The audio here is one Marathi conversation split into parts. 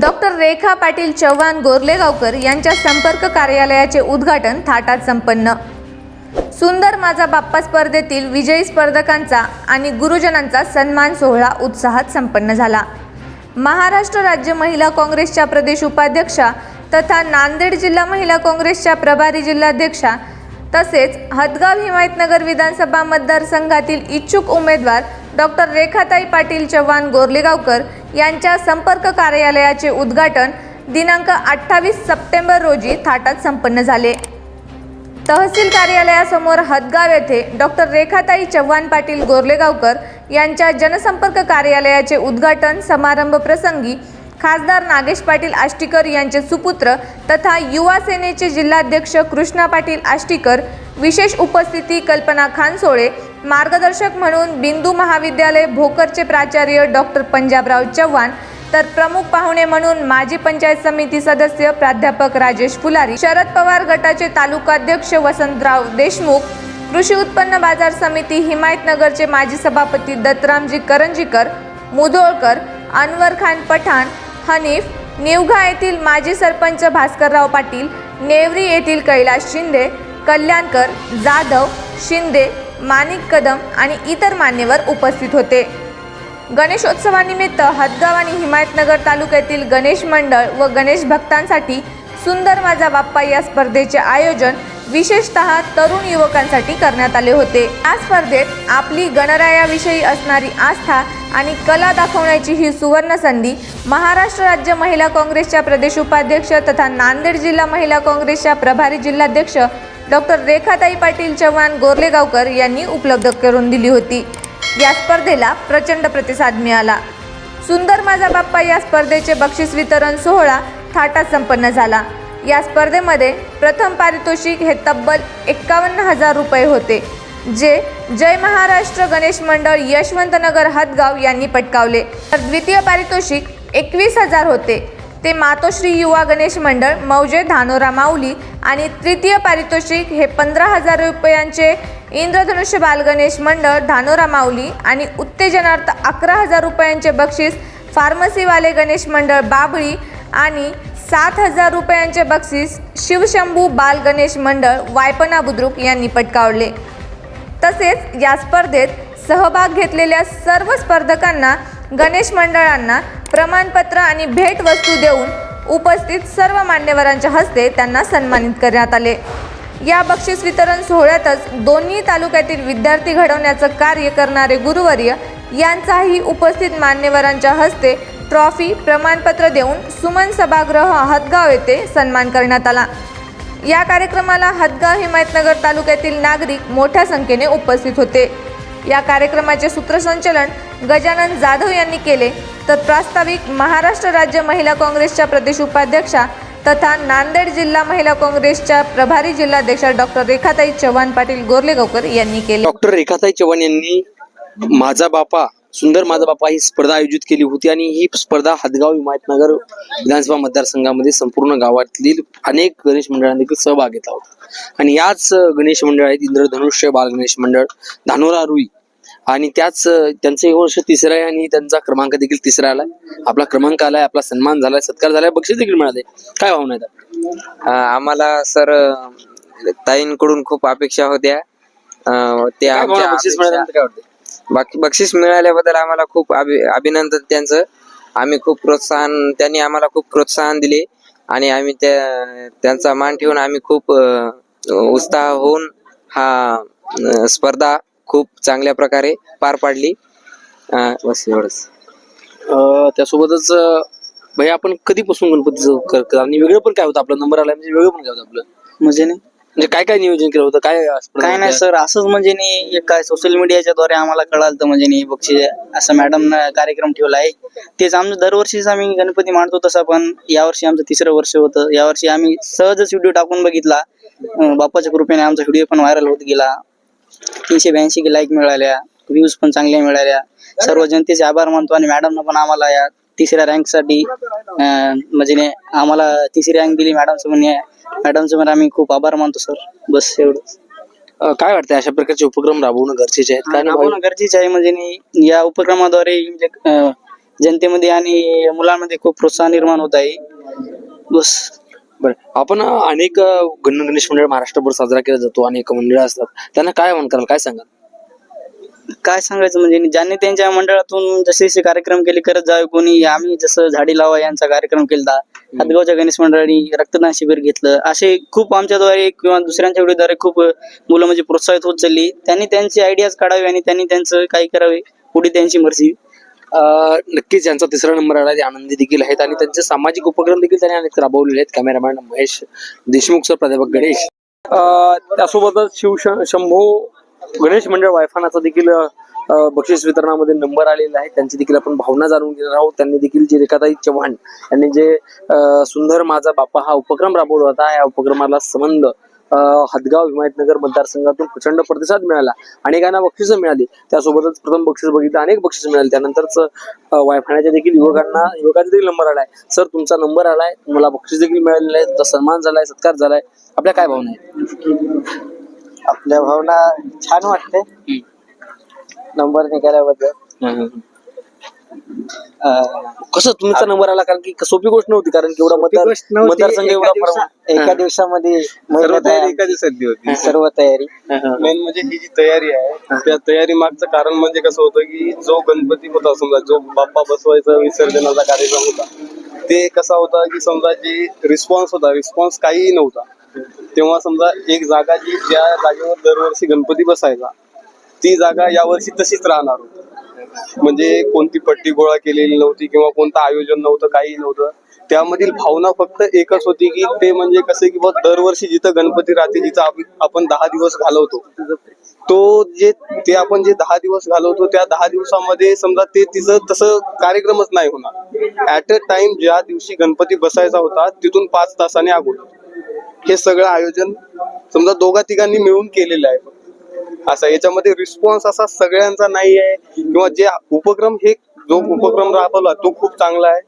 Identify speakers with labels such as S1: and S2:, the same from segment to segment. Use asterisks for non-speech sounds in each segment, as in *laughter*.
S1: डॉक्टर रेखा पाटील चव्हाण गोरलेगावकर यांच्या संपर्क कार्यालयाचे उद्घाटन थाटात संपन्न. सुंदर माझा बाप्पा स्पर्धेतील विजयी स्पर्धकांचा आणि गुरुजनांचा सन्मान सोहळा उत्साहात संपन्न झाला. महाराष्ट्र राज्य महिला काँग्रेसच्या प्रदेश उपाध्यक्षा तथा नांदेड जिल्हा महिला काँग्रेसच्या प्रभारी जिल्हाध्यक्षा तसेच हदगाव हिमायतनगर विधानसभा मतदारसंघातील इच्छुक उमेदवार डॉक्टर रेखाताई पाटील चव्हाण गोरलेगावकर यांच्या संपर्क कार्यालयाचे उद्घाटन दिनांक अठ्ठावीस सप्टेंबर रोजी थाटात संपन्न झाले. तहसील कार्यालयासमोर हदगाव येथे डॉक्टर रेखाताई चव्हाण पाटील गोरलेगावकर यांच्या जनसंपर्क कार्यालयाचे उद्घाटन समारंभ प्रसंगी खासदार नागेश पाटील आष्टीकर यांचे सुपुत्र तथा युवा सेनेचे जिल्हाध्यक्ष कृष्णा पाटील आष्टीकर विशेष उपस्थिती कल्पना खानसोळे मार्गदर्शक म्हणून बिंदू महाविद्यालय भोकरचे प्राचार्य डॉक्टर पंजाबराव चव्हाण तर प्रमुख पाहुणे म्हणून माजी पंचायत समिती सदस्य प्राध्यापक राजेश फुलारी शरद पवार गटाचे तालुकाध्यक्ष वसंतराव देशमुख कृषी उत्पन्न बाजार समिती हिमायतनगरचे माजी सभापती दत्तरामजी करंजीकर मुधोळकर अनवर खान पठाण हनीफ निवघा येथील माजी सरपंच भास्करराव पाटील नेवरी येथील कैलास शिंदे कल्याणकर जाधव शिंदे माणिक कदम आणि इतर मान्यवर उपस्थित होते. गणेशोत्सवानिमित्त हदगाव आणि हिमायतनगर तालुक्यातील गणेश मंडळ व गणेश भक्तांसाठी सुंदर माझा बाप्पा या स्पर्धेचे आयोजन विशेषतः तरुण युवकांसाठी करण्यात आले होते. या स्पर्धेत आपली गणरायाविषयी असणारी आस्था आणि कला दाखवण्याची ही सुवर्ण संधी महाराष्ट्र राज्य महिला काँग्रेसच्या प्रदेश उपाध्यक्ष तथा नांदेड जिल्हा महिला काँग्रेसच्या प्रभारी जिल्हाध्यक्ष डॉक्टर रेखाताई पाटील चव्हाण गोरलेगावकर यांनी उपलब्ध करून दिली होती. या स्पर्धेला प्रचंड प्रतिसाद मिळाला. सुंदर माझा बाप्पा या स्पर्धेचे बक्षीस वितरण सोहळा थाटात संपन्न झाला. या स्पर्धेमध्ये प्रथम पारितोषिक हे तब्बल एक्कावन्न हजार रुपये होते जे जय महाराष्ट्र गणेश मंडळ यशवंतनगर हदगाव यांनी पटकावले. तर द्वितीय पारितोषिक एकवीस हजार होते. ते मातोश्री युवा गणेश मंडळ मौजे धानोरा माऊली आणि तृतीय पारितोषिक हे पंधरा हजार रुपयांचे इंद्रधनुष्य बालगणेश मंडळ धानोरा माऊली आणि उत्तेजनार्थ अकरा हजार रुपयांचे बक्षीस फार्मसीवाले गणेश मंडळ बाबळी आणि सात हजार रुपयांचे बक्षीस शिवशंभू बाल गणेश मंडळ वायपना बुद्रुक यांनी पटकावले. तसेच या स्पर्धेत सहभाग घेतलेल्या सर्व स्पर्धकांना गणेश मंडळांना प्रमाणपत्र आणि भेटवस्तू देऊन उपस्थित सर्व मान्यवरांच्या हस्ते त्यांना सन्मानित करण्यात आले. या बक्षीस वितरण सोहळ्यातच दोन्ही तालुक्यातील विद्यार्थी घडवण्याचं कार्य करणारे गुरुवर्य यांचाही उपस्थित मान्यवरांच्या हस्ते ट्रॉफी प्रमाणपत्र देऊन सुमन सभागृह हदगाव येथे सन्मान करण्यात आला. या कार्यक्रमाला हदगाव हिमायतनगर तालुक्यातील नागरिक मोठ्या संख्येने उपस्थित होते. या कार्यक्रमाचे सूत्रसंचलन गजानन जाधव यांनी केले. तर प्रास्ताविक महाराष्ट्र राज्य महिला काँग्रेसच्या प्रदेश उपाध्यक्षा तथा नांदेड जिल्हा महिला काँग्रेसच्या प्रभारी जिल्हाध्यक्षा डॉक्टर रेखाताई चव्हाण पाटील गोरलेगावकर यांनी केले.
S2: डॉक्टर रेखाताई चव्हाण यांनी माझा बापा सुंदर माझा बापा ही स्पर्धा आयोजित केली होती आणि ही स्पर्धा हदगाव हिमायतनगर विधानसभा मतदारसंघामध्ये संपूर्ण गावातील अनेक गणेश मंडळांनी देखील सहभाग घेतला होता. आणि याच गणेश मंडळ आहेत इंद्रधनुष्य बाल गणेश मंडळ धानोरा रुई आणि त्याच त्यांचं हे वर्ष तिसरं आहे आणि त्यांचा क्रमांक देखील तिसरा आलाय. आपला क्रमांक आलाय आपला सन्मान झालाय सत्कार झालाय. बक्षीस देखील मिळाले काय भावना आहेत
S3: आम्हाला सर ताईंकडून खूप अपेक्षा होत्या. त्या आमच्या
S2: बक्षीस
S3: अपेक्षा-
S2: मिळाल्यानंतर काय वाटतं
S3: बाकी बक्षीस मिळाल्याबद्दल आम्हाला खूप अभि अभिनंदन त्यांचं. आम्ही खूप प्रोत्साहन त्यांनी आम्हाला खूप प्रोत्साहन दिले. आणि आम्ही त्या त्यांचा मान ठेवून आम्ही खूप अं, उत्साह होऊन हा अं, स्पर्धा खूप चांगल्या प्रकारे पार पाडली. अं, बस एवढंच.
S2: अं, त्यासोबतच भैया आपण कधीपासून गणपतीचं कर कर- आणि वेगळं पण काय होतं? आपला नंबर आला म्हणजे वेगळं पण काय होतं आपलं?
S4: म्हणजे नाही.
S2: म्हणजे काय काय नियोजन केलं होतं? काय
S4: काय नाही? सर असंच म्हणजे नाही एक काय सोशल मीडियाच्या द्वारे आम्हाला कळालं तर म्हणजे नाही बक्षीस असं मॅडम कार्यक्रम ठेवला आहे. तेच आमचं दरवर्षीच आम्ही गणपती मांडतो तसं पण यावर्षी आमचं तिसरं वर्ष होतं. यावर्षी आम्ही सहजच व्हिडिओ टाकून बघितला. अं, बाप्पाच्या कृपेने आमचा व्हिडिओ पण व्हायरल होत गेला. तीनशे ब्याऐंशी लाईक मिळाल्या व्ह्यूज पण चांगल्या मिळाल्या. सर्व जनतेचे आभार मानतो आणि मॅडमनं पण आम्हाला या तिसऱ्या रँकसाठी म्हणजे आम्हाला तिसरी रँक दिली मॅडमचं म्हणजे मॅडमचं पण आम्ही खूप आभार मानतो सर बस एवढंच
S2: अं, काय वाटतं अशा प्रकारचे उपक्रम राबवणं गरजेचे आहेत? नाही
S4: राबवणं गरजेचं आहे म्हणजे या उपक्रमाद्वारे म्हणजे अं, जनतेमध्ये आणि मुलांमध्ये खूप प्रोत्साहन निर्माण होत आहे. बस.
S2: बरं. आपण अनेक गण गणेश मंडळ महाराष्ट्रभर साजरा केला जातो अनेक मंडळ असतात. त्यांना काय म्हण कराल काय सांगाल?
S4: काय सांगायचं म्हणजे ज्यांनी त्यांच्या मंडळातून जसे जसे कार्यक्रम केले करत जावे कोणी आम्ही जसं झाडी लावा यांचा कार्यक्रम केला हातगावच्या गणेश मंडळाने रक्तदान शिबिर घेतलं. असे खूप आमच्याद्वारे किंवा दुसऱ्यांच्या व्हिडिओद्वारे खूप मुलं म्हणजे प्रोत्साहित होत चालली. त्यांनी त्यांची आयडियाज काढावे आणि त्यांनी त्यांचं काही करावे. पुढे त्यांची मर्जी.
S2: नक्कीच यांचा तिसरा नंबर आला ते आनंदी देखील आहेत आणि त्यांचे सामाजिक उपक्रम देखील त्यांनी अनेक राबवलेले आहेत. कॅमेरामॅन महेश देशमुख सर प्राध्यापक गणेश. त्यासोबतच शिव शंभो गणेश मंडळ वायफानाचा देखील बक्षीस वितरणामध्ये नंबर आलेला आहे. त्यांची देखील आपण भावना जाणून घेणार आहोत. त्यांनी देखील जे रेखाताई चव्हाण यांनी जे सुंदर माझा बापा हा उपक्रम राबवला होता. या उपक्रमाला संबंध हदगाव हिमायतनगर मतदारसंघातून प्रचंड प्रतिसाद मिळाला अनेकांना बक्षिसं मिळाली. त्यासोबतच प्रथम बक्षीस बघितलं अनेक बक्षीस मिळाली. त्यानंतरच वायफाण्याच्या देखील युवकांना युवकांचा देखील नंबर आलाय. सर तुमचा नंबर आलाय. तुम्हाला बक्षीस देखील मिळालेलं आहे तुमचा सन्मान झालाय सत्कार झालाय. आपल्या काय भावना आहे
S4: आपल्या भावना छान वाटते नंबर निघाल्याबद्दल.
S2: कसं तुमचा नंबर आला? कारण की सोपी गोष्ट नव्हती कारण की एवढा मतदार मतदारसंघ एवढा प्रमाण-
S4: एका दिवसामध्ये
S5: सर्व तयारी एका दिवसातली होती.
S4: सर्व तयारी.
S5: मेन म्हणजे ही जी तयारी आहे त्या तयारी मागचं कारण म्हणजे कसं होतं की जो गणपती होता समजा जो बाप्पा बसवायचा विसर्जनाचा कार्यक्रम होता ते कसा होता की समजा जी रिस्पॉन्स होता रिस्पॉन्स काहीही नव्हता तेव्हा समजा एक जागा जी ज्या जागेवर दरवर्षी गणपती बसायचा ती जागा यावर्षी तशीच राहणार होती. म्हणजे कोणती पट्टी गोळा केलेली नव्हती किंवा कोणतं आयोजन नव्हतं काही नव्हतं. त्यामधील भावना फक्त एकच होती की ते म्हणजे कसं की बा दरवर्षी जिथं गणपती राहते जिथं आपण दहा दिवस घालवतो. तो जे ते आपण जे दहा दिवस घालवतो त्या दहा दिवसामध्ये समजा ते तिचं तसं कार्यक्रमच नाही होणार. ऍट अ टाइम ज्या दिवशी गणपती बसायचा होता तिथून पाच तासाने अगोदर. हे सगळं आयोजन समजा दोघा तिघांनी मिळून केलेलं आहे. असा याच्यामध्ये रिस्पॉन्स असा सगळ्यांचा नाही आहे किंवा जे उपक्रम हे जो उपक्रम राबवला तो खूप चांगला आहे.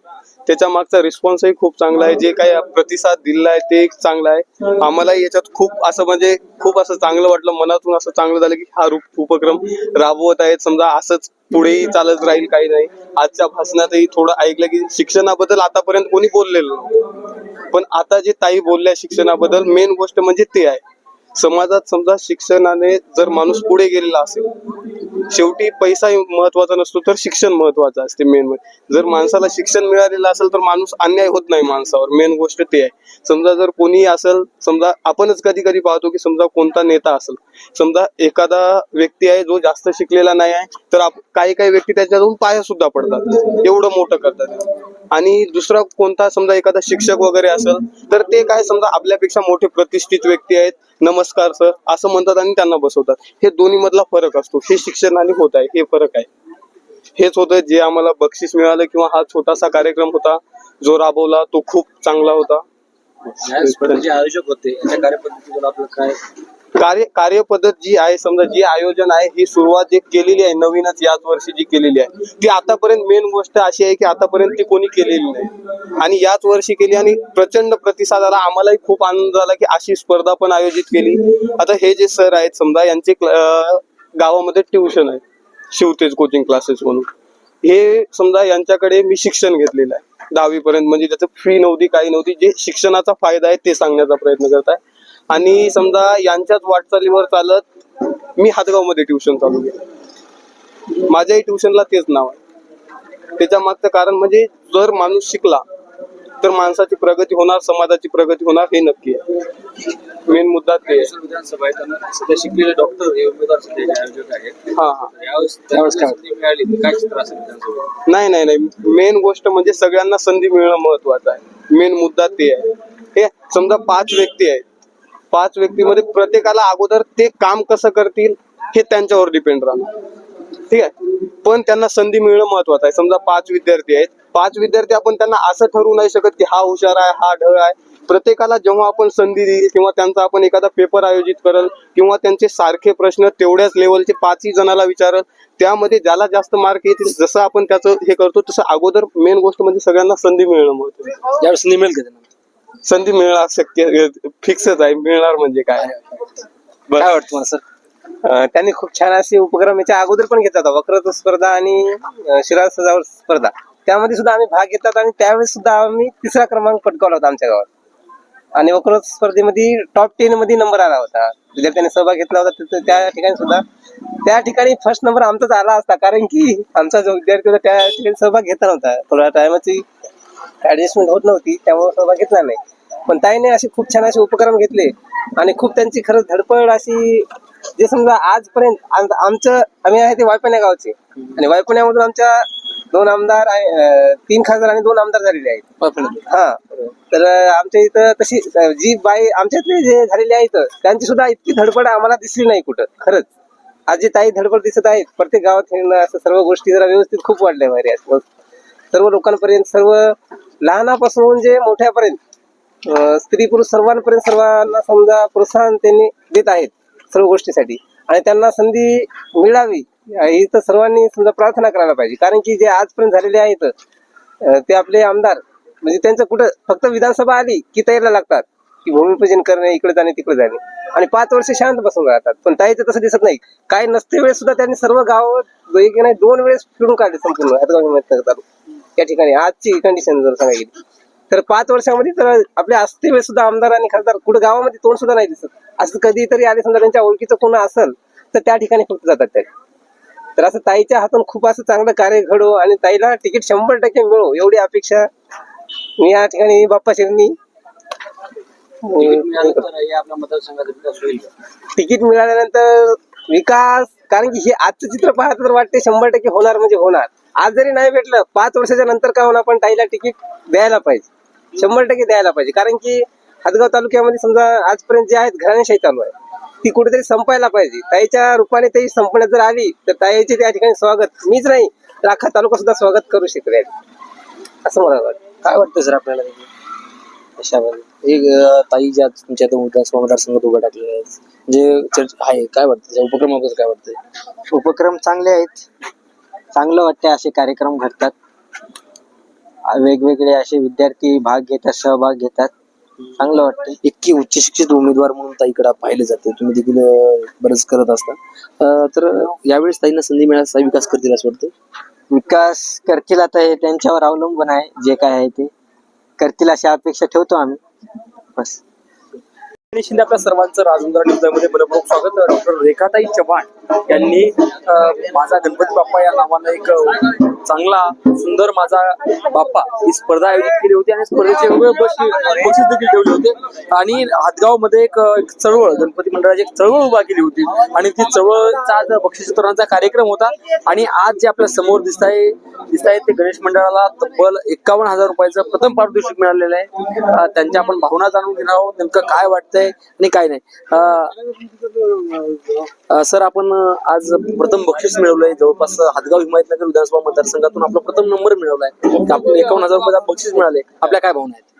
S5: त्याच्या मागचा रिस्पॉन्सही खूप चांगला आहे. जे काही प्रतिसाद दिला आहे ते चांगला आहे. आम्हाला याच्यात खूप असं म्हणजे खूप असं चांगलं वाटलं. मनातून असं चांगलं झालं की हा रूप- उपक्रम राबवत आहेत. समजा असंच पुढेही चालत राहील काही नाही. आजच्या भाषणातही थोडं ऐकलं की शिक्षणाबद्दल आतापर्यंत कोणी बोललेलं पण आता जे ताई बोलल्या शिक्षणाबद्दल मेन गोष्ट म्हणजे ते आहे. समाजात समजा शिक्षणाने जर माणूस पुढे गेलेला असेल शेवटी पैसा महत्त्वाचा नसतो तर शिक्षण महत्वाचं असते मेन म्हणजे. जर माणसाला शिक्षण मिळालेलं असेल तर माणूस अन्याय होत नाही माणसावर मेन गोष्ट ते आहे. समजा जर कोणी असेल समजा आपणच कधी कधी पाहतो की समजा कोणता नेता असेल समजा एखादा व्यक्ती आहे जो जास्त शिकलेला नाही आहे तर काही काही व्यक्ती त्याच्यातून पाया सुद्धा पडतात. एवढं मोठं करतात. आणि दुसरा कोणता समजा एखादा शिक्षक वगैरे असेल तर ते काय समजा आपल्यापेक्षा मोठे प्रतिष्ठित व्यक्ती आहेत नमस्कार सर. असं म्हणतात आणि त्यांना बसवतात. हे दोन्ही मधला फरक असतो. हे शिक्षणाने होत आहे. हे फरक आहे. हेच होतं जे आम्हाला बक्षीस मिळालं किंवा हा छोटासा कार्यक्रम होता जो राबवला तो खूप चांगला होता.
S2: आयोजक होते आपलं काय
S5: कार्य कार्यपद्धत जी आहे समजा जी आयोजन आहे ही सुरुवात जे केलेली आहे नवीनच याच वर्षी जी केलेली आहे ती आतापर्यंत मेन गोष्ट अशी आहे की आतापर्यंत ती कोणी केलेली नाही. आणि याच वर्षी केली आणि प्रचंड प्रतिसाद आला आम्हालाही खूप आनंद झाला की अशी स्पर्धा पण आयोजित केली. आता हे जे सर आहेत समजा यांचे गावामध्ये ट्युशन आहे शिवतेज कोचिंग क्लासेस म्हणून. हे समजा यांच्याकडे मी शिक्षण घेतलेलं आहे दहावीपर्यंत. म्हणजे त्याचं फी नव्हती काही नव्हती जे शिक्षणाचा फायदा आहे ते सांगण्याचा प्रयत्न करत आहे आणि समजा यांच्याच वाटचालीवर चालत मी हातगावमध्ये ट्युशन चालू केलं. माझ्याही ट्युशनला तेच नाव आहे. त्याच्या मागचं कारण म्हणजे जर माणूस शिकला तर माणसाची प्रगती होणार समाजाची प्रगती होणार हे नक्की आहे. मेन मुद्दा ते
S2: विधानसभा शिकलेले डॉक्टर हे उमेदवार
S5: हा हा. नाही नाही नाही. मेन गोष्ट म्हणजे सगळ्यांना संधी मिळणं महत्वाचं आहे. मेन मुद्दा ते आहे. हे समजा पाच व्यक्ती आहेत. पाच व्यक्तीमध्ये प्रत्येकाला अगोदर ते काम कसं करतील हे त्यांच्यावर डिपेंड राहणार. ठीक आहे? पण त्यांना संधी मिळणं महत्वाचं आहे. समजा पाच विद्यार्थी आहेत. पाच विद्यार्थी आपण त्यांना असं ठरवू नाही शकत की हा हुशार आहे हा ढळ आहे. प्रत्येकाला जेव्हा आपण संधी देईल किंवा त्यांचा आपण एखादा पेपर आयोजित करल किंवा त्यांचे सारखे प्रश्न तेवढ्याच लेवलचे पाचही जणाला विचारल त्यामध्ये ज्याला जास्त मार्क येतील जसं आपण त्याचं हे करतो तसं अगोदर मेन गोष्ट म्हणजे सगळ्यांना संधी मिळणं महत्वाचं
S2: यावेळेस संधी मिळेल का त्यांना?
S5: संधी मिळणार शक्य फिक्सच आहे. मिळणार म्हणजे काय?
S2: काय वाटतं मला सर
S6: अं, त्यांनी खूप छान असे उपक्रम याच्या अगोदर पण घेतला होता. वक्रत्व स्पर्धा आणि अं, शिराळ सजावट स्पर्धा. त्यामध्ये सुद्धा आम्ही भाग घेतात आणि त्यावेळेस सुद्धा आम्ही तिसरा क्रमांक पटकावला होता आमच्या गावात. आणि वक्रोत्तर स्पर्धेमध्ये टॉप टेन मध्ये नंबर आला होता. विद्यार्थ्यांनी सहभाग घेतला होता. तिथं त्या ठिकाणी सुद्धा त्या ठिकाणी फर्स्ट नंबर आमचाच आला असता. कारण की आमचा जो विद्यार्थी होता त्या ठिकाणी सहभाग घेतला नव्हता. थोड्या टायमाची ऍडजस्टमेंट होत नव्हती त्यामुळे सहभाग घेतला नाही. पण ताईने असे खूप छान असे उपक्रम घेतले आणि खूप त्यांची खरंच धडपड अशी जे समजा आजपर्यंत आम- आमचं आम्ही आहे ते वायपण्या गावचे. आणि वायपण्यामधून आमच्या दोन आमदार तीन खासदार आणि दोन आमदार झालेले आहेत. हा. तर आमच्या इथं तशी जी बाई आमच्यातले जे झालेले आहेत त्यांची सुद्धा इतकी धडपड आम्हाला दिसली नाही कुठं खरंच. आज जी ताई धडपड दिसत आहेत प्रत्येक गावात असं सर्व गोष्टी जरा व्यवस्थित खूप वाढल्या मग सर्व लोकांपर्यंत सर्व लहानापासून जे मोठ्यापर्यंत स्त्री पुरुष सर्वांपर्यंत सर्वांना समजा प्रोत्साहन त्यांनी देत आहेत सर्व गोष्टीसाठी. आणि त्यांना संधी मिळावी ही तर सर्वांनी समजा प्रार्थना करायला पाहिजे. कारण की जे आजपर्यंत झालेले आहेत ते आपले आमदार म्हणजे त्यांचं कुठं फक्त विधानसभा आली की तयारीला लागतात. की भूमिपूजन करणे इकडे जाणे तिकडे जाणे. आणि पाच वर्ष शांत बसून राहतात. पण ताईचं तसं दिसत नाही. काय नसते वेळेस सुद्धा त्यांनी सर्व गाव एक नाही दोन वेळेस फिरून काढले संपूर्ण. हातगाव हिमायतनगर तालुका या ठिकाणी आजची कंडिशन जर सांगायची तर पाच वर्षामध्ये तर आपल्या असते सुद्धा आमदार आणि खासदार कुठं गावामध्ये तोंड सुद्धा नाही दिसत. असं कधीतरी आले समजा त्यांच्या ओळखीचं कोण असेल तर त्या ठिकाणी फक्त जातात त्या तर असं ताईच्या हातून खूप असं चांगलं कार्य घडो आणि ताईला तिकीट शंभर टक्के मिळो एवढी अपेक्षा मी या ठिकाणी बाप्पा शिरणी तिकीट मिळाल्यानंतर विकास कारण की हे आजचं चित्र पाहतं तर वाटते शंभर टक्के होणार म्हणजे होणार. आज जरी नाही भेटलं पाच वर्षाच्या नंतर का होणार पण ताईला तिकीट द्यायला पाहिजे. शंभर टक्के द्यायला पाहिजे. कारण की हदगाव तालुक्यामध्ये समजा आजपर्यंत जे आहेत घराणेशाही चालू आहे. ती कुठेतरी संपायला पाहिजे. ताईच्या रूपाने ती संपण्यात जर आली तर ताईचे त्या ठिकाणी स्वागत. मीच नाही तर अख्खा तालुका सुद्धा स्वागत करू शकेल असं मला वाटतं.
S2: काय वाटतं सर आपल्याला?
S6: अशामध्ये
S2: एक ताई ज्या तुमच्या मतदारसंघात उभ्या टाकलेल्या आहेत म्हणजे चर्च आहे काय वाटतं? त्या उपक्रमाबद्दल काय वाटतं
S7: उपक्रम चांगले आहेत. चांगलं वाटते असे कार्यक्रम घडतात. वेगवेगळे असे विद्यार्थी भाग घेतात सहभाग घेतात. चांगलं वाटते
S2: इतकी उच्च शिक्षित उमेदवार म्हणून ताईकडे पाहिले जाते. तुम्ही देखील अं, बरंच करत असता. अं, तर यावेळेस ताईंना संधी मिळाल्यास ताई विकास करतील असं वाटतं
S7: विकास करतील आता हे त्यांच्यावर अवलंबून आहे जे काय आहे ते. करतील अशी अपेक्षा ठेवतो आम्ही. बस.
S2: शिंदे आपल्या सर्वांचं राजुंद्रा न्यूजमध्ये मनपूर्वक स्वागत. डॉक्टर रेखाताई चव्हाण यांनी माझा गणपती बाप्पा या नावानं एक चांगला सुंदर माझा बाप्पा ही स्पर्धा आयोजित केली होती आणि स्पर्धेचे बक्षीस देखील ठेवले होते. आणि हातगावमध्ये एक चळवळ गणपती मंडळाची एक चळवळ उभा केली होती. आणि ती चळवळचा बक्षीस वितरणाचा कार्यक्रम होता. आणि आज जे आपल्यासमोर दिसत आहे दिसत आहे ते गणेश मंडळाला तब्बल एकावन्न हजार रुपयाचं प्रथम पारितोषिक मिळालेलं आहे. त्यांच्या आपण भावना जाणून घेणार आहोत नेमकं काय वाटतंय आणि काय नाही. सर आपण आज प्रथम बक्षीस मिळवलंय. जवळपास हातगाव हिमायतनगर विधानसभा मतदारसंघातून आपला प्रथम नंबर मिळवलाय. एकावन्न हजार रुपयाचा बक्षीस मिळाले. आपल्या काय भावना आहेत?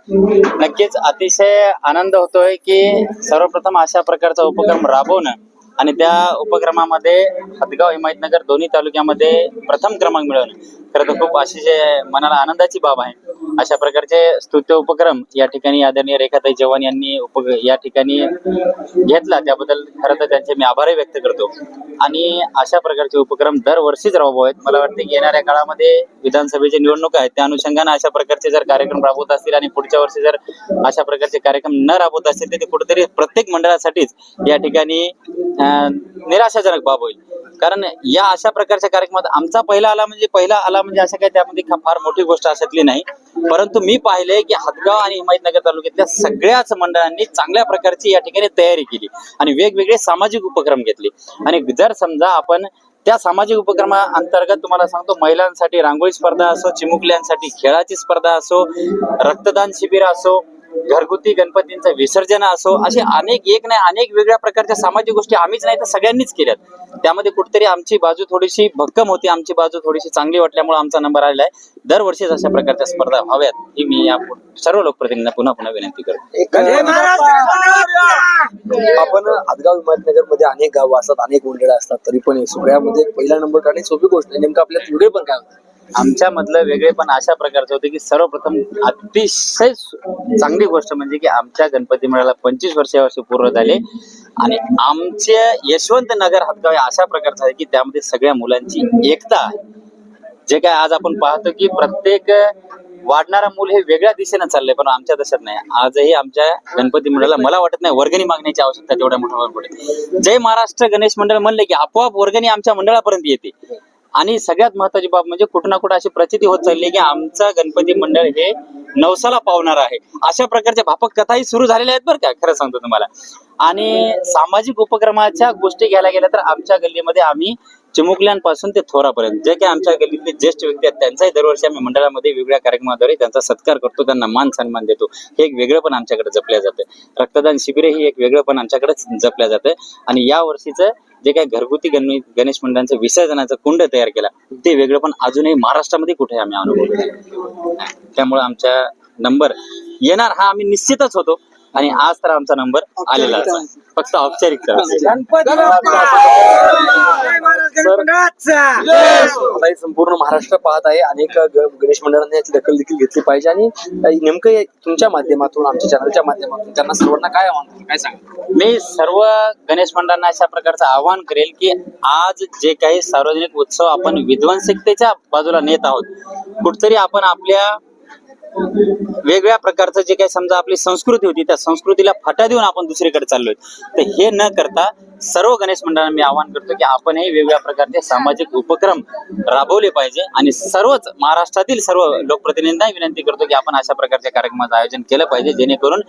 S8: नक्कीच अतिशय आनंद होतोय की सर्वप्रथम अशा प्रकारचा उपक्रम राबवणं आणि त्या उपक्रमामध्ये हदगाव हिमायतनगर दोन्ही तालुक्यामध्ये प्रथम क्रमांक मिळवणं. खरं तर खूप अशी जे मनाला आनंदाची बाब आहे. अशा प्रकारचे स्तुत्य उपक्रम या ठिकाणी आदरणीय रेखाताई चव्हाण यांनी उप या ठिकाणी घेतला. त्याबद्दल खरं तर त्यांचे मी आभारही व्यक्त करतो. आणि अशा प्रकारचे उपक्रम दरवर्षीच राबवावेत. मला वाटतं की येणाऱ्या काळामध्ये विधानसभेची निवडणूक आहेत त्या अनुषंगाने अशा प्रकारचे जर कार्यक्रम राबवत असतील आणि पुढच्या वर्षी जर अशा प्रकारचे कार्यक्रम न राबवत असतील तर ते कुठेतरी प्रत्येक मंडळासाठीच या ठिकाणी निराशाजनक बाब होईल. कारण या अशा प्रकारच्या कार्यक्रमात आमचा पहिला आला म्हणजे पहिला आला म्हणजे असं काही त्यामध्ये फार मोठी गोष्ट असतली नाही. परंतु मी पाहिले की हदगाव आणि हिमायतनगर तालुक्यातल्या सगळ्याच मंडळांनी चांगल्या प्रकारची या ठिकाणी तयारी केली आणि वेगवेगळे सामाजिक उपक्रम घेतले. आणि जर समजा आपण त्या सामाजिक उपक्रमा अंतर्गत तुम्हाला सांगतो महिलांसाठी रांगोळी स्पर्धा असो चिमुकल्यांसाठी खेळाची स्पर्धा असो रक्तदान शिबिर असो घरगुती गणपतींचं विसर्जन असो असे अनेक एक नाही अनेक वेगळ्या प्रकारच्या सामाजिक गोष्टी आम्हीच नाही तर सगळ्यांनीच केल्यात. त्यामध्ये कुठेतरी आमची बाजू थोडीशी भक्कम होती आमची बाजू थोडीशी चांगली वाटल्यामुळे आमचा नंबर आलेला आहे. दरवर्षीच अशा प्रकारच्या स्पर्धा व्हाव्यात ही मी या सर्व लोकप्रतिनिधींना पुन्हा पुन्हा विनंती करतो.
S2: आपण हातगाव हिमायतनगरमध्ये अनेक गावं असतात अनेक मंडळं असतात तरी पण सगळ्यामध्ये पहिला नंबर काढणे सोपी गोष्ट आहे. नेमकं आपल्या पुढे पण काय होतं?
S8: आमच्या मधलं वेगळे पण अशा प्रकारचं होते की सर्वप्रथम अतिशय चांगली गोष्ट म्हणजे की आमच्या गणपती मेळ्याला पंचवीस वर्ष वर्ष पूर्ण झाले. आणि आमचे यशवंत नगर हातगाव अशा प्रकारचं आहे की त्यामध्ये सगळ्या मुलांची एकता जे काय आज आपण पाहतो की प्रत्येक वाढणारा मूल हे वेगळ्या दिशेनं चाललंय पण आमच्या तशात नाही. आजही आमच्या गणपती मंडळाला मला वाटत नाही वर्गणी मागण्याची आवश्यकता तेवढ्या मोठ्या जय महाराष्ट्र गणेश मंडळ म्हणले की आपोआप वर्गणी आमच्या मंडळापर्यंत येते. आणि सगळ्यात महत्वाची बाब म्हणजे कुठं ना कुठं अशी प्रचिती होत चालली की आमचा गणपती मंडळ हे नवसाला पावणार आहे. अशा प्रकारच्या भापक कथाही सुरू झालेल्या आहेत बरं का? खरं सांगतो तुम्हाला. आणि सामाजिक उपक्रमाच्या गोष्टी घ्यायला गेल्या तर आमच्या गल्लीमध्ये आम्ही चिमुकल्यांपासून ते थोरापर्यंत. जे काही आमच्या गल्लीतले ज्येष्ठ व्यक्ती आहेत त्यांचाही दरवर्षी आम्ही मंडळामध्ये वेगवेगळ्या कार्यक्रमाद्वारे त्यांचा सत्कार करतो त्यांना मान सन्मान देतो. हे एक वेगळं पण आमच्याकडे जपल्या जातं रक्तदान शिबिरे ही एक वेगळं पण आमच्याकडे जपल्या जाते आणि या वर्षीचं जे काही घरगुती गण गणेश मंडळांचं विसर्जनाचं कुंड तयार केला ते वेगळं पण अजूनही महाराष्ट्रामध्ये कुठे आम्ही अनुभव त्यामुळे आमच्या नंबर येणार हा आम्ही निश्चितच होतो. आणि आज तर आमचा नंबर आलेला फक्त फक्त
S2: आता हे संपूर्ण महाराष्ट्र पाहत आहे. अनेक ग- गणेश मंडळांनी याची दखल देखील घेतली पाहिजे. आणि नेमकं हे तुमच्या माध्यमातून आमच्या चॅनलच्या माध्यमातून त्यांना सर्वांना काय आव्हान कराल? काय सांगा
S8: मी सर्व गणेश मंडळांना अशा प्रकारचं आवाहन करेल की आज जे काही सार्वजनिक उत्सव आपण विध्वंसकतेच्या बाजूला नेत आहोत कुठतरी आपण आपल्या वेगळ्या प्रकारचं जे काही समजा आपली संस्कृती होती त्या संस्कृतीला फाटा देऊन आपण दुसरीकडे चाललोय. तर हे न करता सर्व गणेश मंडळांना मी आवाहन करतो की आपणही वेगवेगळ्या प्रकारचे सामाजिक उपक्रम राबवले पाहिजे आणि सर्वच महाराष्ट्रातील सर्व लोकप्रतिनिधींना विनंती करतो की आपण अशा प्रकारच्या कार्यक्रमाचं आयोजन केलं पाहिजे जेणेकरून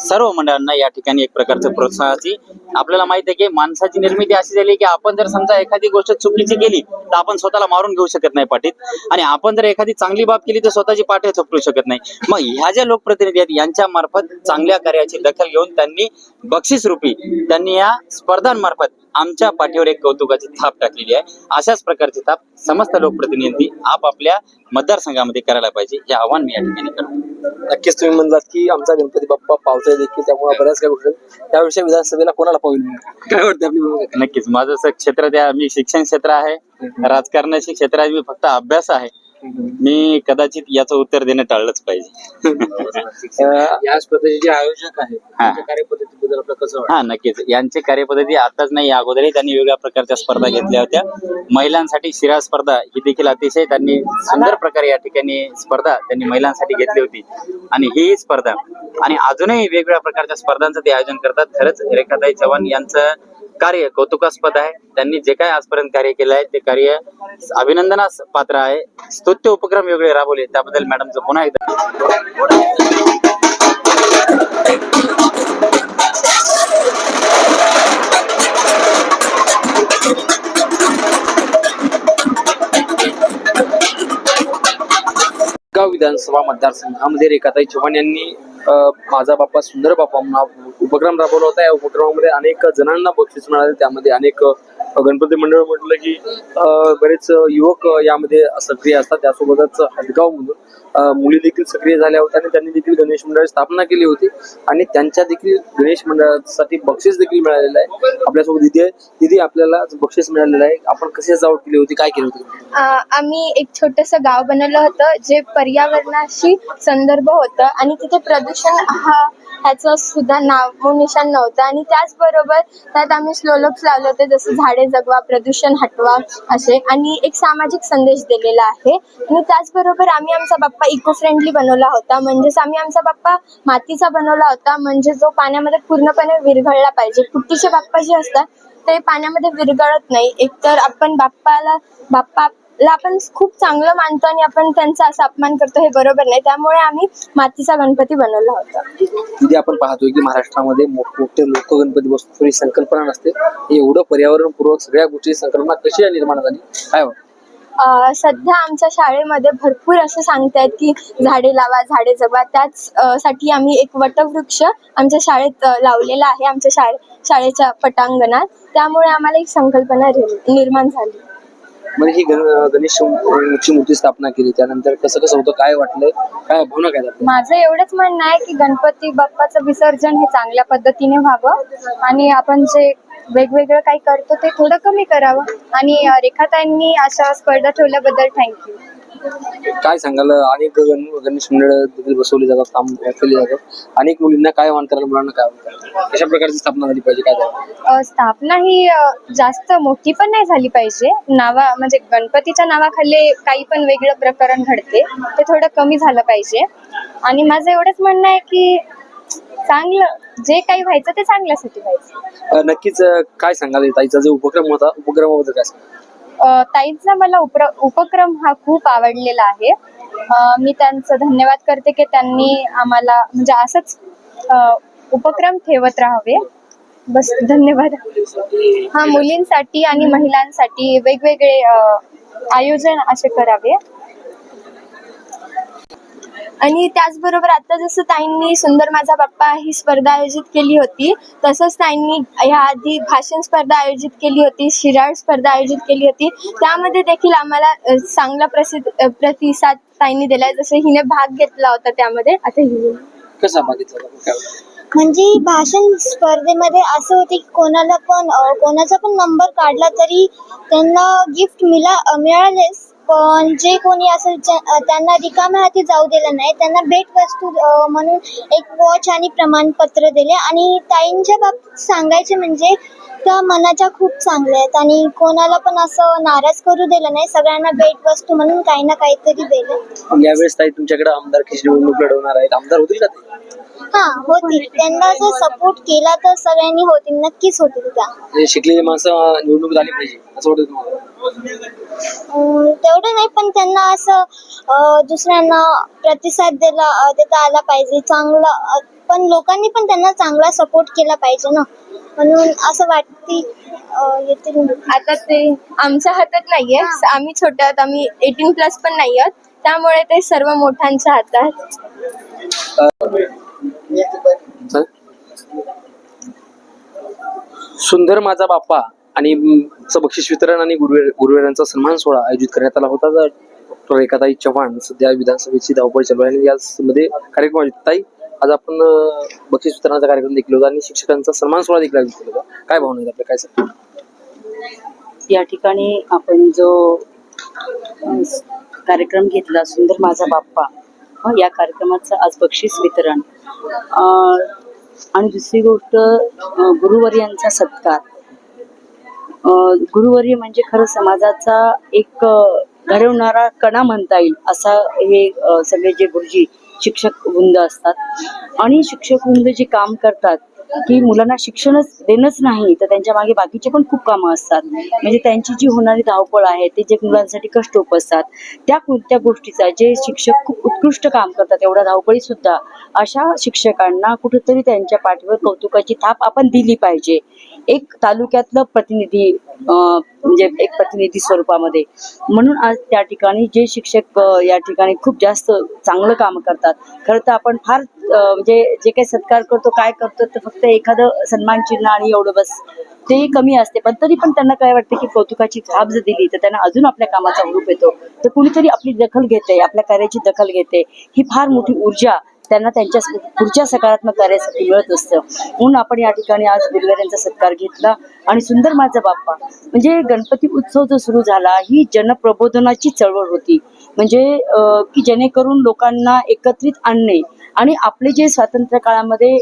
S8: सर्व मंडळांना या ठिकाणी एक प्रकारचं प्रोत्साहाची आपल्याला माहिती आहे की माणसाची निर्मिती अशी झाली की आपण जर समजा एखादी गोष्ट चुकीची केली तर आपण स्वतःला मारून घेऊ शकत नाही पाठीत. आणि आपण जर एखादी चांगली बाब केली तर स्वतःची पाठी थोपटू शकत नाही. मग ह्या ज्या लोकप्रतिनिधी आहेत यांच्या मार्फत चांगल्या कार्याची दखल घेऊन त्यांनी बक्षीस रूपी त्यांनी या स्पर्धा स्पर्धांमार्फत आमच्या पाठीवर एक कौतुकाची थाप टाकलेली आहे. अशाच प्रकारची थाप समस्त लोकप्रतिनिधी आपापल्या मतदारसंघामध्ये करायला पाहिजे. हे आव्हान मी या ठिकाणी करतो.
S2: नक्कीच तुम्ही म्हणलात की आमचा गणपती बाप्पा पावसाळी देखील त्यामुळे बऱ्याच काही गोष्टी. त्याविषयी विधानसभेला कोणाला पाहिजे काय वाटतं आपली?
S8: नक्कीच. माझं असं क्षेत्र त्या मी शिक्षण क्षेत्र आहे. राजकारणाचे क्षेत्र आहे. मी फक्त अभ्यास आहे. मी कदाचित याचं उत्तर देणं टाळलंच पाहिजे. *laughs*
S2: अ, या स्पर्धेचे जे आयोजक आहेत
S8: हा.
S2: त्यांच्या कार्यपद्धतीबद्दल आपलं कसं वाटतं?
S8: हा नक्कीच. यांची कार्यपद्धती आताच नाही अगोदरही त्यांनी वेगळ्या प्रकारच्या स्पर्धा घेतल्या होत्या. महिलांसाठी शिरा स्पर्धा ही देखील अतिशय त्यांनी सुंदर प्रकारे या ठिकाणी स्पर्धा त्यांनी महिलांसाठी घेतली होती. आणि ही स्पर्धा आणि अजूनही वेगवेगळ्या प्रकारच्या स्पर्धांचं ते आयोजन करतात. खरंच रेखाताई चव्हाण यांचं कार्य कौतुकास्पद आहे. त्यांनी जे काय आजपर्यंत कार्य केलं आहे ते कार्य अभिनंदनास पात्र आहे. स्तुत्य उपक्रम वेगळे राबवले त्याबद्दल मॅडमचं पुन्हा एकदा
S2: जळगाव विधानसभा मतदारसंघामध्ये रेखाताई चव्हाण यांनी माझा बाप्पा सुंदर बाप्पा म्हणून उपक्रम राबवला होता. या उपक्रमामध्ये अनेक जणांना बक्षीस मिळाले. त्यामध्ये अनेक गणपती मंडळ म्हटलं की बरेच युवक यामध्ये सक्रिय असतात. त्यासोबतच हदगाव मधून मुली देखील सक्रिय झाल्या होत्या आणि त्यांनी देखील गणेश मंडळ स्थापना केली होती. आणि त्यांच्या देखील गणेश मंडळासाठी बक्षीस देखील मिळालेलं आहे. आपल्यासोबत दिदी दिदी आपल्याला बक्षीस मिळालेलं आहे. आपण कसे सजावट केली होती? काय केली होती?
S9: आम्ही एक छोटस गाव बनवलं होतं जे पर्यावरणाशी संदर्भ होतं आणि तिथे प्रदूषण हा ह्याचं सुद्धा नाव निशान नव्हतं. आणि त्याचबरोबर त्यात आम्ही स्लोलोक्स लावले होते जसं झाडे जगवा प्रदूषण हटवा असे. आणि एक सामाजिक संदेश दिलेला आहे. आणि त्याचबरोबर आम्ही आमचा बाप्पा इको फ्रेंडली बनवला होता. म्हणजेच आम्ही आमचा बाप्पा मातीचा बनवला होता. म्हणजे जो पाण्यामध्ये पूर्णपणे विरघळला पाहिजे. पुट्टीचे बाप्पा जे असतात ते पाण्यामध्ये विरघळत नाही. एकतर आपण बाप्पाला बाप्पाला आपण खूप चांगलं मानतो आणि आपण त्यांचा असा अपमान करतो हे बरोबर नाही. त्यामुळे आम्ही मातीचा गणपती बनवला होता.
S2: तिथे आपण पाहतोय की महाराष्ट्रामध्ये मोठमोठे लोक गणपती बसतो ही संकल्पना नसते. एवढं पर्यावरणपूर्वक सगळ्या गोष्टी संकल्पना कशी निर्माण झाली? काय वाटतं?
S9: सध्या आमच्या शाळेमध्ये भरपूर असं सांगतायत की झाडे लावा झाडे जगवा. त्याच साठी आम्ही एक वटवृक्ष आमच्या शाळेत लावलेला आहे आमच्या शाळे शाळेच्या पटांगणात. त्यामुळे आम्हाला एक संकल्पना निर्माण झाली.
S2: म्हणजे ही गण- गणेश ची मूर्ती स्थापना केली. त्यानंतर कसं कसं होतं? काय वाटलंय काय भावना काय झाल्या?
S9: माझं एवढंच म्हणणं आहे की गणपती बाप्पाचं विसर्जन हे चांगल्या पद्धतीने व्हावं आणि आपण जे वेगवेगळं काही करतो ते थोडं कमी करावं. आणि अं, रेखाताईंनी अशा स्पर्धा ठेवल्याबद्दल थँक्यू
S2: काय सांगाल? अनेक गण- गणेश मंडळ देखील बसवली जातात काम केले जातात. अनेक मुलींना काय आव्हान करायला मुलांना काय आव्हान करायला? कशा प्रकारची स्थापना झाली पाहिजे? काय
S9: अ, स्थापना ही अ, जास्त मोठी पण नाही झाली पाहिजे. नावा म्हणजे गणपतीच्या नावाखाली काही पण वेगळं प्रकरण घडते. ते थोडं कमी झालं पाहिजे. आणि माझं एवढंच म्हणणं आहे की चांगलं जे काही व्हायचं ते चांगल्यासाठी व्हायचं.
S2: अ, नक्कीच अ, काय सांगाल? ताईचा जो उपक्रम होता उपक्रमाबद्दल काय सांगाल?
S9: ताईंचा मला उप्र उपक्रम हा खूप आवडलेला आहे. मी त्यांचं धन्यवाद करते की त्यांनी आम्हाला म्हणजे असंच उपक्रम ठेवत राहावे. बस धन्यवाद. हा मुलींसाठी आणि महिलांसाठी वेगवेगळे आयोजन असे करावे. आणि त्याचबरोबर आता जसं ताईंनी सुंदर माझा बाप्पा ही स्पर्धा आयोजित केली होती तसंच ताईंनी ह्या आधी भाषण स्पर्धा आयोजित केली होती शिराळ स्पर्धा आयोजित केली होती. त्यामध्ये देखील आम्हाला चांगला प्रसिद्ध प्रतिसाद ताईंनी दिलाय. जसं हिने भाग घेतला होता त्यामध्ये. आता ही
S2: कसा? काय
S10: म्हणजे भाषण स्पर्धेमध्ये असं होते की कोणाला पण कोणाचा पण नंबर काढला तरी त्यांना गिफ्ट मिळा अ, मिळालेच. पण जे कोणी असेल त्यांना रिकाम्या हाती जाऊ दिलं नाही त्यांना भेटवस्तू म्हणून एक वॉच आणि प्रमाणपत्र दिले. आणि ताईंच्या बाबतीत सांगायचे म्हणजे त्या मनाच्या खूप चांगल्या आहेत आणि कोणाला पण असं नाराज करू दिलं नाही सगळ्यांना भेटवस्तू म्हणून काही ना काहीतरी दिलं.
S2: यावेळेस ताई तुमच्याकडे आमदार निवडणूक लढवणार आहेत. आमदार होतील का ते?
S10: हा होतील. त्यांना जर सपोर्ट केला तर सगळ्यांनी होतील नक्कीच होतील त्या.
S2: म्हणजे शिकलेली माणसं निवडणूक झाली पाहिजे असं वाटतं तुम्हाला?
S10: अं, तेवढं नाही पण त्यांना असं अं, दुसऱ्यांना प्रतिसाद दिला देता आला पाहिजे. चांगला पण लोकांनी पण त्यांना चांगला सपोर्ट केला पाहिजे ना. म्हणून असं वाटते येतील.
S9: आता ते आमच्या हातात नाहीये. आम्ही छोटे आहोत आम्ही एटीन प्लस पण नाही आहोत. त्यामुळे ते सर्व मोठ्यांच्या हातात.
S2: सुंदर माझा बाप्पा. आणि बक्षीस वितरण आणि गुरुवे गुरुवेरांचा सन्मान सोहळा आयोजित करण्यात आला होता. तर डॉक्टर रेखाताई चव्हाण सध्या विधानसभेची धावपळ चालू आहे आणि यामध्ये कार्यक्रम आयोजित ताई आज आपण बक्षीस वितरणाचा कार्यक्रम देखील होता आणि शिक्षकांचा सन्मान सोहळा देखील आयोजित केला होता. काय भावना आहेत आपल्या? काय सांगता?
S11: या ठिकाणी आपण जो कार्यक्रम घेतला सुंदर माझा बाप्पा या कार्यक्रमाचं आज बक्षीस वितरण. आणि दुसरी गोष्ट गुरुवर्यांचा सत्कार. गुरुवर्य म्हणजे खरं समाजाचा एक घडवणारा कणा म्हणता येईल असा हे सगळे जे गुरुजी शिक्षक वृंद असतात. आणि शिक्षक वृंद जे काम करतात की मुलांना शिक्षणच देणंच नाही तर त्यांच्या मागे बाकीचे पण खूप कामं असतात. म्हणजे त्यांची जी होणारी धावपळ आहे ते जे मुलांसाठी कष्ट उपसतात त्या कोणत्या गोष्टीचा जे शिक्षक खूप उत्कृष्ट काम करतात एवढ्या धावपळी सुद्धा अशा शिक्षकांना कुठेतरी त्यांच्या पाठीवर कौतुकाची थाप आपण दिली पाहिजे. एक तालुक्यातलं प्रतिनिधी म्हणजे एक प्रतिनिधी स्वरूपामध्ये. म्हणून आज त्या ठिकाणी जे शिक्षक या ठिकाणी खूप जास्त चांगलं काम करतात. खरं तर आपण फार म्हणजे जे काही सत्कार करतो काय करतो तर फक्त एखादं सन्मान चिन्ह आणि एवढं बस. ते कमी असते. पण तरी पण त्यांना काय वाटतं की कौतुकाची थाप जर दिली तर त्यांना अजून आपल्या कामाचा रूप येतो. तर कुणीतरी आपली दखल घेते आपल्या कार्याची दखल घेते. ही फार मोठी ऊर्जा त्यांना त्यांच्या पुढच्या सकारात्मक कार्यासाठी मिळत असतं. म्हणून आपण या ठिकाणी आज गुरुवारांचा सत्कार घेतला. आणि सुंदर माझा बाप्पा म्हणजे गणपती उत्सव जो सुरू झाला ही जनप्रबोधनाची चळवळ होती. म्हणजे की जेणेकरून लोकांना एकत्रित आणणे आणि आपले जे स्वातंत्र्य काळामध्ये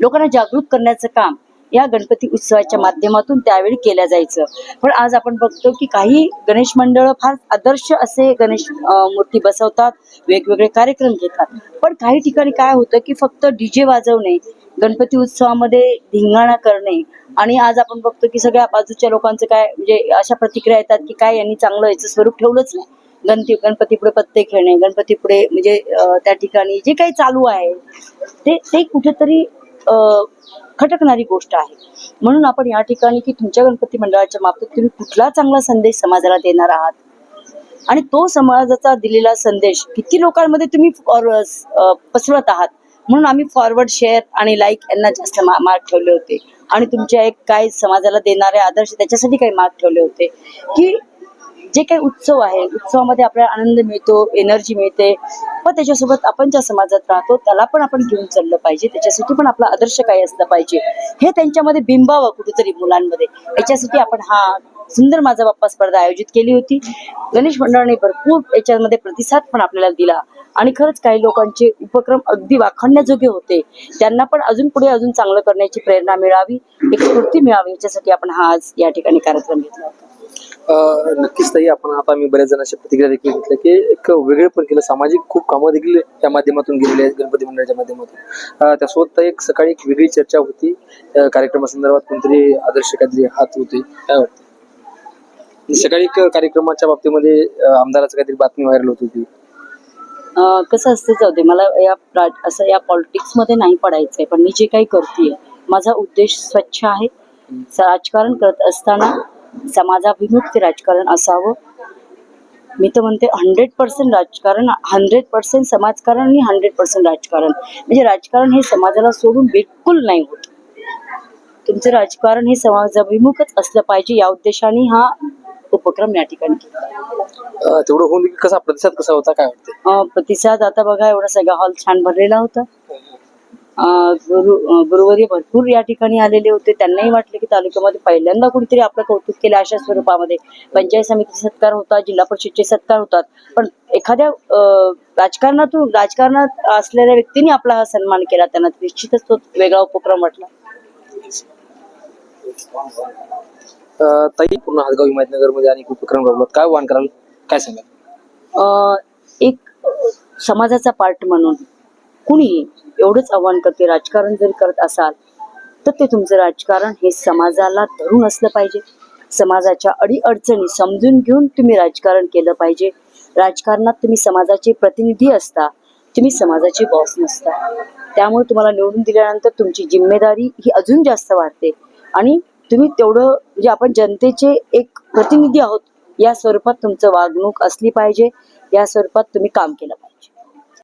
S11: लोकांना जागृत करण्याचं काम या गणपती उत्सवाच्या माध्यमातून त्यावेळी केल्या जायचं. पण आज आपण बघतो की काही गणेश मंडळ फार आदर्श असे गणेश मूर्ती बसवतात वेगवेगळे कार्यक्रम घेतात. पण काही ठिकाणी काय होतं की फक्त डीजे वाजवणे गणपती उत्सवामध्ये धिंगाणा करणे आणि आज आपण बघतो की सगळ्या बाजूच्या लोकांचं काय म्हणजे अशा प्रतिक्रिया येतात की काय यांनी चांगलं याचं स्वरूप ठेवलंच नाही. गणती गणपतीपुढे पत्ते खेळणे गणपतीपुढे म्हणजे त्या ठिकाणी जे काही चालू आहे ते ते कुठेतरी खटकणारी गोष्ट आहे. म्हणून आपण या ठिकाणी की तुमच्या गणपती मंडळाच्या मार्फत तुम्ही कुठला चांगला संदेश समाजाला देणार आहात? आणि तो समाजाचा दिलेला संदेश किती लोकांमध्ये तुम्ही फॉर- पसरवत आहात? म्हणून आम्ही फॉरवर्ड शेअर आणि लाईक यांना जास्त मा- मार्क ठेवले होते. आणि तुमच्या एक काय समाजाला देणारे आदर्श त्याच्यासाठी काही मार्क ठेवले होते. की जे काही उत्सव आहे उत्सवामध्ये आपल्याला आनंद मिळतो एनर्जी मिळते पण त्याच्यासोबत आपण ज्या समाजात राहतो त्याला पण आपण घेऊन चाललं पाहिजे. त्याच्यासाठी पण आपला आदर्श काय असलं पाहिजे. हे त्यांच्यामध्ये बिंबावं कुठेतरी मुलांमध्ये. याच्यासाठी आपण हा सुंदर माझा बाप्पा स्पर्धा आयोजित केली होती. गणेश मंडळाने भरपूर याच्यामध्ये प्रतिसाद पण आपल्याला दिला. आणि खरंच काही लोकांचे उपक्रम अगदी वाखाणण्याजोगे होते. त्यांना पण अजून पुढे अजून चांगलं करण्याची प्रेरणा मिळावी एक स्फूर्ती मिळावी याच्यासाठी आपण हा आज या ठिकाणी कार्यक्रम घेतला होता.
S2: नक्कीच ताई आपण आता मी बऱ्याच जणांच्या प्रतिक्रिया देखील घेतल्या की एक वेगळे पण केलं. सामाजिक खूप कामं देखील या माध्यमातून गेलेली आहेत गणपती मंडळाच्या माध्यमातून. अं, त्यासोबत एक सकाळी एक वेगळी चर्चा होती. कार्यक्रमासंदर्भात कोणतरी आदर्श काहीतरी हात होते. काय वाटतं सकाळी एक कार्यक्रमाच्या बाबतीमध्ये आमदाराचं काहीतरी बातमी व्हायरल होत होती.
S11: अं, कसं असतं जाऊ दे मला या असं या पॉलिटिक्समध्ये नाही पडायचंय पण मी जे काही करते माझा उद्देश स्वच्छ आहे. राजकारण करत असताना समाजाभिमुख ते राजकारण असावं. मी तर म्हणते हंड्रेड पर्सेंट राजकारण हंड्रेड पर्सेंट समाजकारण आणि हंड्रेड पर्सेंट राजकारण. म्हणजे राजकारण हे समाजाला सोडून बिलकुल नाही होत. तुमचं राजकारण हे समाजाभिमुखच असलं पाहिजे या उद्देशाने हा उपक्रम या ठिकाणी
S2: तेवढं होऊन कसा प्रतिसाद कसा होता काय वाटतं
S11: प्रतिसाद आता बघा एवढा सगळा हॉल छान भरलेला होता. अं, गुरु अं, गुरुवर्य भरपूर या ठिकाणी आलेले होते. त्यांनाही वाटले की तालुक्यामध्ये पहिल्यांदा कुणीतरी आपलं कौतुक केलं अशा स्वरूपामध्ये. पंचायत समिती सत्कार होता जिल्हा परिषदचे सत्कार होतात. पण एखाद्या राजकारणातून राजकारणात असलेल्या व्यक्तीने आपला हा सन्मान केला त्यांना निश्चितच तो वेगळा उपक्रम वाटला.
S2: ताई पूर्ण हातगाव हिमायतनगरमध्ये अनेक उपक्रम राबवतात काय वाहन कराल काय सांगाल?
S11: अं, एक समाजाचा पार्ट म्हणून कुणीही एवढंच आव्हान करते राजकारण जर करत असाल तर ते तुमचं राजकारण हे समाजाला धरून असलं पाहिजे. समाजाच्या अडीअडचणी समजून घेऊन तुम्ही राजकारण केलं पाहिजे. राजकारणात तुम्ही समाजाचे प्रतिनिधी असता तुम्ही समाजाचे बॉस नसता. त्यामुळे तुम्हाला निवडून दिल्यानंतर तुमची जिम्मेदारी ही अजून जास्त वाढते. आणि तुम्ही तेवढं म्हणजे आपण जनतेचे एक प्रतिनिधी आहोत या स्वरूपात तुमचं वागणूक असली पाहिजे या स्वरूपात तुम्ही काम केलं पाहिजे.